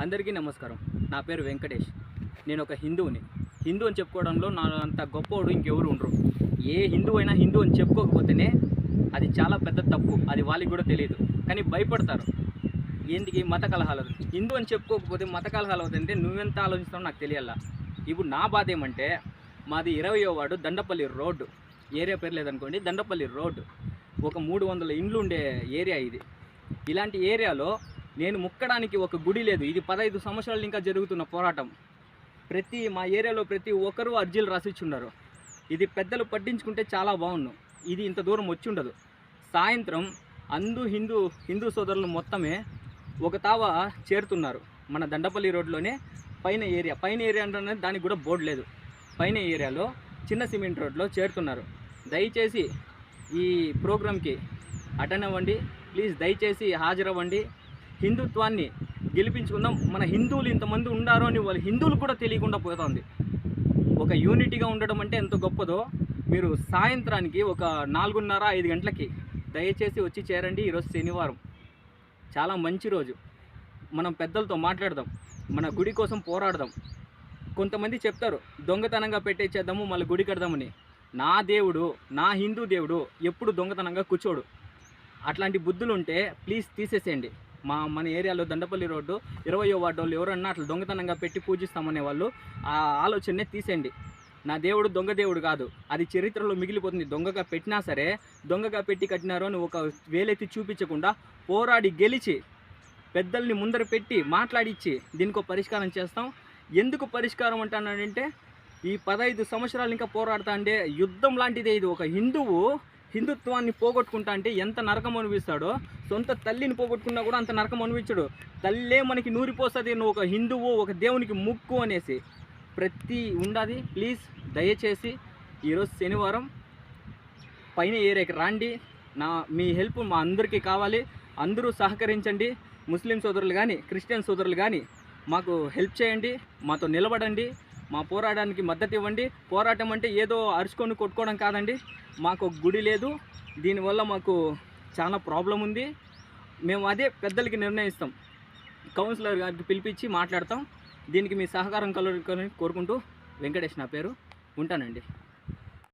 అందరికీ నమస్కారం. నా పేరు వెంకటేష్. నేను ఒక హిందువుని. హిందూ అని చెప్పుకోవడంలో నా అంత గొప్పవాడు ఇంకెవరు ఉండరు. ఏ హిందూ అయినా హిందూ అని చెప్పుకోకపోతేనే అది చాలా పెద్ద తప్పు. అది వాళ్ళకి కూడా తెలియదు. కానీ భయపడతారు. ఏంటికి మత కలహాలు హిందూ అని చెప్పుకోకపోతే మత కలహాలు అవుతుంటే నువ్వెంత ఆలోచిస్తావు నాకు తెలియాల? ఇప్పుడు నా బాధ ఏమంటే మాది ఇరవయో వాడు దండపల్లి రోడ్డు. ఏరియా పేరు లేదనుకోండి దండపల్లి రోడ్డు. ఒక మూడు వందల ఇండ్లు ఉండే ఏరియా ఇది. ఇలాంటి ఏరియాలో నేను ముక్కడానికి ఒక గుడి లేదు. ఇది పదహైదు సంవత్సరాలు ఇంకా జరుగుతున్న పోరాటం. ప్రతి మా ఏరియాలో ప్రతి ఒక్కరూ అర్జీలు రాసిచ్చున్నారు ఇది పెద్దలు పట్టించుకుంటే చాలా బాగుండు. ఇది ఇంత దూరం వచ్చి ఉండదు సాయంత్రం అందు హిందూ హిందూ సోదరులు మొత్తమే ఒక తావ చేరుతున్నారు. మన దండపల్లి రోడ్లోనే పైన ఏరియా. పైన ఏరియా అంటే దానికి కూడా బోర్డు లేదు. పైన ఏరియాలో చిన్న సిమెంట్ రోడ్లో చేరుతున్నారు. దయచేసి ఈ ప్రోగ్రామ్కి అటెండ్ అవ్వండి. ప్లీజ్ దయచేసి హాజరవ్వండి. హిందుత్వాన్ని గెలిపించుకుందాం. మన హిందువులు ఇంతమంది ఉండారో అని వాళ్ళ హిందువులు కూడా తెలియకుండా పోతుంది. ఒక యూనిటీగా ఉండడం అంటే ఎంత గొప్పదో. మీరు సాయంత్రానికి ఒక నాలుగున్నర ఐదు గంటలకి దయచేసి వచ్చి చేరండి. ఈరోజు శనివారం. చాలా మంచి రోజు. మనం పెద్దలతో మాట్లాడదాం. మన గుడి కోసం పోరాడదాం. కొంతమంది చెప్తారు దొంగతనంగా పెట్టేసేద్దాము మళ్ళీ గుడి కడదామని. నా దేవుడు నా హిందూ దేవుడు ఎప్పుడు దొంగతనంగా కూర్చోడు. అట్లాంటి బుద్ధులు ఉంటే ప్లీజ్ తీసేసేయండి. మా మన ఏరియాలో దండపల్లి రోడ్డు ఇరవై వార్డు వాళ్ళు ఎవరన్నా అట్లా దొంగతనంగా పెట్టి పూజిస్తామనే వాళ్ళు ఆ ఆలోచననే తీసేయండి. నా దేవుడు దొంగ దేవుడు కాదు. అది చరిత్రలో మిగిలిపోతుంది. దొంగగా పెట్టినా సరే దొంగగా పెట్టి కట్టినారు అని ఒక వేలెత్తి చూపించకుండా పోరాడి గెలిచి పెద్దల్ని ముందర పెట్టి మాట్లాడిచ్చి దీనికి పరిష్కారం చేస్తాం. ఎందుకు పరిష్కారం అంటానంటే ఈ పదహైదు సంవత్సరాలు ఇంకా పోరాడుతా అంటే యుద్ధం లాంటిదే ఇది. ఒక హిందువు హిందుత్వాన్ని పోగొట్టుకుంటా అంటే ఎంత నరకం అనిపిస్తాడో సొంత తల్లిని పోగొట్టుకున్నా కూడా అంత నరకం అనిపించడు తల్లే మనకి నూరిపోస్తుంది నువ్వు ఒక హిందువు ఒక దేవునికి ముక్కు అనేసి. ప్రతి ఉండాది. ప్లీజ్ దయచేసి ఈరోజు శనివారం పైన ఏరియాకి రాండి. నా మీ హెల్ప్ మా అందరికీ కావాలి. అందరూ సహకరించండి. ముస్లిం సోదరులు కానీ క్రిస్టియన్ సోదరులు కానీ మాకు హెల్ప్ చేయండి. మాతో నిలబడండి. మా పోరాటానికి మద్దతు ఇవ్వండి. పోరాటం అంటే ఏదో అరుచుకొని కొట్టుకోవడం కాదండి. మాకు ఒక గుడి లేదు. దీనివల్ల మాకు చాలా ప్రాబ్లం ఉంది. మేము అదే పెద్దలకి నిర్ణయిస్తాం. కౌన్సిలర్ గారికి పిలిపించి మాట్లాడతాం. దీనికి మీ సహకారం కలుగుకొని కోరుకుంటూ వెంకటేష్ నా పేరు. ఉంటానండి.